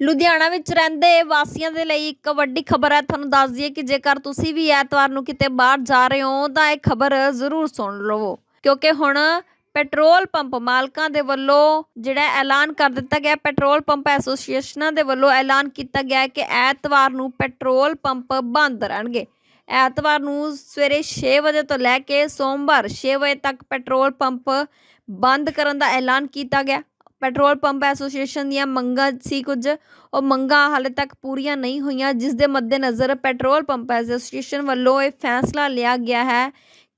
ਲੁਧਿਆਣਾ ਵਿੱਚ ਰਹਿੰਦੇ ਵਾਸੀਆਂ ਦੇ ਲਈ ਇੱਕ ਵੱਡੀ ਖਬਰ ਹੈ। ਤੁਹਾਨੂੰ ਦੱਸ ਦਈਏ ਕਿ ਜੇਕਰ ਤੁਸੀਂ ਵੀ ਐਤਵਾਰ ਨੂੰ ਕਿਤੇ ਬਾਹਰ ਜਾ ਰਹੇ ਹੋ, ਤਾਂ ਇਹ ਖਬਰ ਜ਼ਰੂਰ ਸੁਣ ਲਵੋ। ਕਿਉਂਕਿ ਹੁਣ ਪੈਟਰੋਲ ਪੰਪ ਮਾਲਕਾਂ ਦੇ ਵੱਲੋਂ ਜਿਹੜਾ ਐਲਾਨ ਕਰ ਦਿੱਤਾ ਗਿਆ, ਪੈਟਰੋਲ ਪੰਪ ਐਸੋਸੀਏਸ਼ਨਾਂ ਦੇ ਵੱਲੋਂ ਐਲਾਨ ਕੀਤਾ ਗਿਆ ਕਿ ਐਤਵਾਰ ਨੂੰ ਪੈਟਰੋਲ ਪੰਪ ਬੰਦ ਰਹਿਣਗੇ। ਐਤਵਾਰ ਨੂੰ ਸਵੇਰੇ 6 ਵਜੇ ਤੋਂ ਲੈ ਕੇ ਸੋਮਵਾਰ 6 ਵਜੇ ਤੱਕ ਪੈਟਰੋਲ ਪੰਪ ਬੰਦ ਕਰਨ ਦਾ ਐਲਾਨ ਕੀਤਾ ਗਿਆ। ਪੈਟਰੋਲ ਪੰਪ ਐਸੋਸੀਏਸ਼ਨ ਦੀਆਂ ਮੰਗਾਂ ਸੀ ਕੁਝ। ਉਹ ਮੰਗਾਂ ਹਾਲੇ ਤੱਕ ਪੂਰੀਆਂ ਨਹੀਂ ਹੋਈਆਂ, ਜਿਸ ਦੇ ਮੱਦੇਨਜ਼ਰ ਪੈਟਰੋਲ ਪੰਪ ਐਸੋਸੀਏਸ਼ਨ ਵੱਲੋਂ ਇਹ ਫੈਸਲਾ ਲਿਆ ਗਿਆ ਹੈ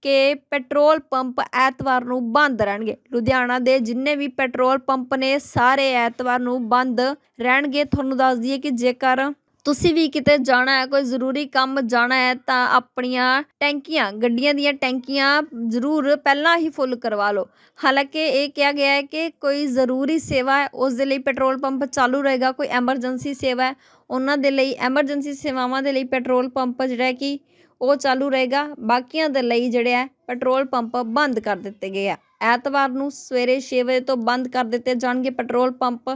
ਕਿ ਪੈਟਰੋਲ ਪੰਪ ਐਤਵਾਰ ਨੂੰ ਬੰਦ ਰਹਿਣਗੇ। ਲੁਧਿਆਣਾ ਦੇ ਜਿੰਨੇ ਵੀ ਪੈਟਰੋਲ ਪੰਪ ਨੇ, ਸਾਰੇ ਐਤਵਾਰ ਨੂੰ ਬੰਦ ਰਹਿਣਗੇ। ਤੁਹਾਨੂੰ ਦੱਸ ਦਈਏ ਕਿ ਜੇਕਰ ਤੁਸੀਂ ਵੀ ਕਿਤੇ ਜਾਣਾ ਹੈ, ਕੋਈ ਜ਼ਰੂਰੀ ਕੰਮ ਜਾਣਾ ਹੈ, ਤਾਂ ਆਪਣੀਆਂ ਟੈਂਕੀਆਂ, ਗੱਡੀਆਂ ਦੀਆਂ ਟੈਂਕੀਆਂ ਜ਼ਰੂਰ ਪਹਿਲਾਂ ਹੀ ਫੁੱਲ ਕਰਵਾ ਲਓ। ਹਾਲਾਂਕਿ ਇਹ ਕਿਹਾ ਗਿਆ ਹੈ ਕਿ ਕੋਈ ਜ਼ਰੂਰੀ ਸੇਵਾ ਹੈ, ਉਸ ਦੇ ਲਈ ਪੈਟਰੋਲ ਪੰਪ ਚਾਲੂ ਰਹੇਗਾ, ਕੋਈ ਐਮਰਜੈਂਸੀ ਸੇਵਾ ਹੈ, ਉਹਨਾਂ ਦੇ ਲਈ, ਐਮਰਜੈਂਸੀ ਸੇਵਾਵਾਂ ਦੇ ਲਈ ਪੈਟਰੋਲ ਪੰਪ ਜਿਹੜਾ ਕਿ ਉਹ ਚਾਲੂ ਰਹੇਗਾ, ਬਾਕੀਆਂ ਦੇ ਲਈ ਜਿਹੜੇ ਹੈ, ਪੈਟਰੋਲ ਪੰਪ ਬੰਦ ਕਰ ਦਿੱਤੇ ਗਏ ਆ ਐਤਵਾਰ ਨੂੰ ਸਵੇਰੇ 6 ਵਜੇ ਤੋਂ ਬੰਦ ਕਰ ਦਿੱਤੇ ਜਾਣਗੇ ਪੈਟਰੋਲ ਪੰਪ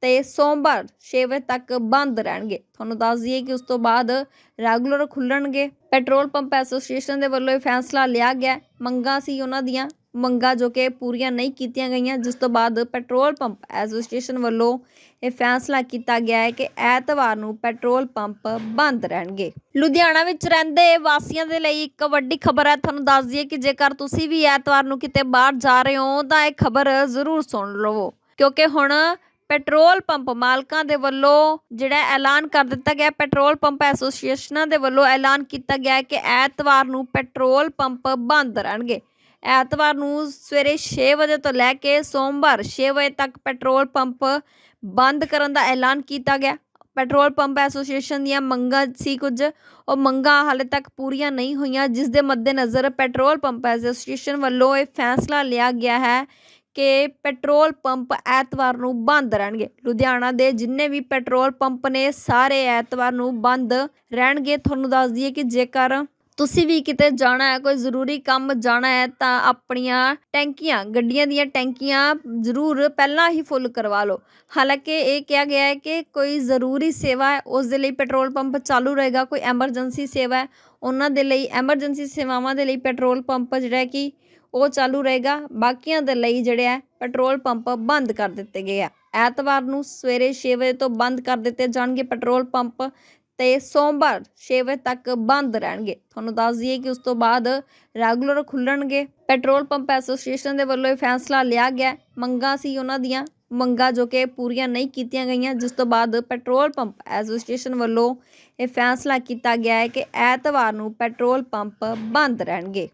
ਤੇ ਸੋਮਵਾਰ 6 ਵਜੇ ਤੱਕ ਬੰਦ ਰਹਿਣਗੇ। ਤੁਹਾਨੂੰ ਦੱਸ ਦਈਏ ਕਿ ਉਸ ਤੋਂ ਬਾਅਦ ਰੈਗੂਲਰ ਖੁੱਲਣਗੇ। ਪੈਟਰੋਲ ਪੰਪ ਐਸੋਸੀਏਸ਼ਨ ਦੇ ਵੱਲੋਂ ਇਹ ਫੈਸਲਾ ਲਿਆ ਗਿਆ ਮੰਗਾਂ ਸੀ ਉਹਨਾਂ ਦੀਆਂ। ਮੰਗਾਂ ਜੋ ਕਿ ਪੂਰੀਆਂ ਨਹੀਂ ਕੀਤੀਆਂ ਗਈਆਂ, ਜਿਸ ਤੋਂ ਬਾਅਦ ਪੈਟਰੋਲ ਪੰਪ ਐਸੋਸੀਏਸ਼ਨ ਵੱਲੋਂ ਇਹ ਫੈਸਲਾ ਕੀਤਾ ਗਿਆ ਹੈ ਕਿ ਐਤਵਾਰ ਨੂੰ ਪੈਟਰੋਲ ਪੰਪ ਬੰਦ ਰਹਿਣਗੇ। ਲੁਧਿਆਣਾ ਵਿੱਚ ਰਹਿੰਦੇ ਵਾਸੀਆਂ ਦੇ ਲਈ ਇੱਕ ਵੱਡੀ ਖਬਰ ਹੈ। ਤੁਹਾਨੂੰ ਦੱਸ ਦਈਏ ਕਿ ਜੇਕਰ ਤੁਸੀਂ ਵੀ ਐਤਵਾਰ ਨੂੰ ਕਿਤੇ ਬਾਹਰ ਜਾ ਰਹੇ ਹੋ, ਤਾਂ ਇਹ ਖਬਰ ਜ਼ਰੂਰ ਸੁਣ ਲਵੋ। ਕਿਉਂਕਿ ਹੁਣ ਪੈਟਰੋਲ ਪੰਪ ਮਾਲਕਾਂ ਦੇ ਵੱਲੋਂ ਜਿਹੜਾ ਐਲਾਨ ਕਰ ਦਿੱਤਾ ਗਿਆ, ਪੈਟਰੋਲ ਪੰਪ ਐਸੋਸੀਏਸ਼ਨਾਂ ਦੇ ਵੱਲੋਂ ਐਲਾਨ ਕੀਤਾ ਗਿਆ ਕਿ ਐਤਵਾਰ ਨੂੰ ਪੈਟਰੋਲ ਪੰਪ ਬੰਦ ਰਹਿਣਗੇ। ਐਤਵਾਰ ਨੂੰ ਸਵੇਰੇ 6 ਵਜੇ ਤੋਂ ਲੈ ਕੇ ਸੋਮਵਾਰ 6 ਵਜੇ ਤੱਕ ਪੈਟਰੋਲ ਪੰਪ ਬੰਦ ਕਰਨ ਦਾ ਐਲਾਨ ਕੀਤਾ ਗਿਆ। ਪੈਟਰੋਲ ਪੰਪ ਐਸੋਸੀਏਸ਼ਨ ਦੀਆਂ ਮੰਗਾਂ ਸੀ ਕੁਝ। ਉਹ ਮੰਗਾਂ ਹਾਲੇ ਤੱਕ ਪੂਰੀਆਂ ਨਹੀਂ ਹੋਈਆਂ, ਜਿਸ ਦੇ ਮੱਦੇਨਜ਼ਰ ਪੈਟਰੋਲ ਪੰਪ ਐਸੋਸੀਏਸ਼ਨ ਵੱਲੋਂ ਇਹ ਫੈਸਲਾ ਲਿਆ ਗਿਆ ਹੈ ਕਿ ਪੈਟਰੋਲ ਪੰਪ ਐਤਵਾਰ ਨੂੰ ਬੰਦ ਰਹਿਣਗੇ। ਲੁਧਿਆਣਾ ਦੇ ਜਿੰਨੇ ਵੀ ਪੈਟਰੋਲ ਪੰਪ ਨੇ, ਸਾਰੇ ਐਤਵਾਰ ਨੂੰ ਬੰਦ ਰਹਿਣਗੇ। ਤੁਹਾਨੂੰ ਦੱਸ ਦਈਏ ਕਿ ਜੇਕਰ ਤੁਸੀਂ ਵੀ ਕਿਤੇ ਜਾਣਾ ਹੈ, ਕੋਈ ਜ਼ਰੂਰੀ ਕੰਮ ਜਾਣਾ ਹੈ, ਤਾਂ ਆਪਣੀਆਂ ਟੈਂਕੀਆਂ, ਗੱਡੀਆਂ ਦੀਆਂ ਟੈਂਕੀਆਂ ਜ਼ਰੂਰ ਪਹਿਲਾਂ ਹੀ ਫੁੱਲ ਕਰਵਾ ਲਓ। ਹਾਲਾਂਕਿ ਇਹ ਕਿਹਾ ਗਿਆ ਹੈ ਕਿ ਕੋਈ ਜ਼ਰੂਰੀ ਸੇਵਾ ਹੈ, ਉਸ ਦੇ ਲਈ ਪੈਟਰੋਲ ਪੰਪ ਚਾਲੂ ਰਹੇਗਾ। ਕੋਈ ਐਮਰਜੈਂਸੀ ਸੇਵਾ ਹੈ, ਉਹਨਾਂ ਦੇ ਲਈ, ਐਮਰਜੈਂਸੀ ਸੇਵਾਵਾਂ ਦੇ ਲਈ ਪੈਟਰੋਲ ਪੰਪ ਜਿਹੜਾ ਕਿ ਉਹ ਚਾਲੂ ਰਹੇਗਾ। ਬਾਕੀਆਂ ਦੇ ਲਈ ਜਿਹੜੇ ਹੈ ਪੈਟਰੋਲ ਪੰਪ ਬੰਦ ਕਰ ਦਿੱਤੇ ਗਏ ਆ। ਐਤਵਾਰ ਨੂੰ ਸਵੇਰੇ 6 ਵਜੇ ਤੋਂ ਬੰਦ ਕਰ ਦਿੱਤੇ ਜਾਣਗੇ ਪੈਟਰੋਲ ਪੰਪ ਤੇ ਸੋਮਵਾਰ 6 ਵਜੇ ਤੱਕ ਬੰਦ ਰਹਿਣਗੇ। ਤੁਹਾਨੂੰ ਦੱਸ ਦਈਏ ਕਿ ਉਸ ਤੋਂ ਬਾਅਦ ਰੈਗੂਲਰ ਖੁੱਲਣਗੇ। ਪੈਟਰੋਲ ਪੰਪ ਐਸੋਸੀਏਸ਼ਨ ਦੇ ਵੱਲੋਂ ਇਹ ਫੈਸਲਾ ਲਿਆ ਗਿਆ। ਮੰਗਾਂ ਸੀ ਉਹਨਾਂ ਦੀਆਂ। ਮੰਗਾਂ ਜੋ ਕਿ ਪੂਰੀਆਂ ਨਹੀਂ ਕੀਤੀਆਂ ਗਈਆਂ, ਜਿਸ ਤੋਂ ਬਾਅਦ ਪੈਟਰੋਲ ਪੰਪ ਐਸੋਸੀਏਸ਼ਨ ਵੱਲੋਂ ਇਹ ਫੈਸਲਾ ਕੀਤਾ ਗਿਆ ਹੈ ਕਿ ਐਤਵਾਰ ਨੂੰ ਪੈਟਰੋਲ ਪੰਪ ਬੰਦ ਰਹਿਣਗੇ।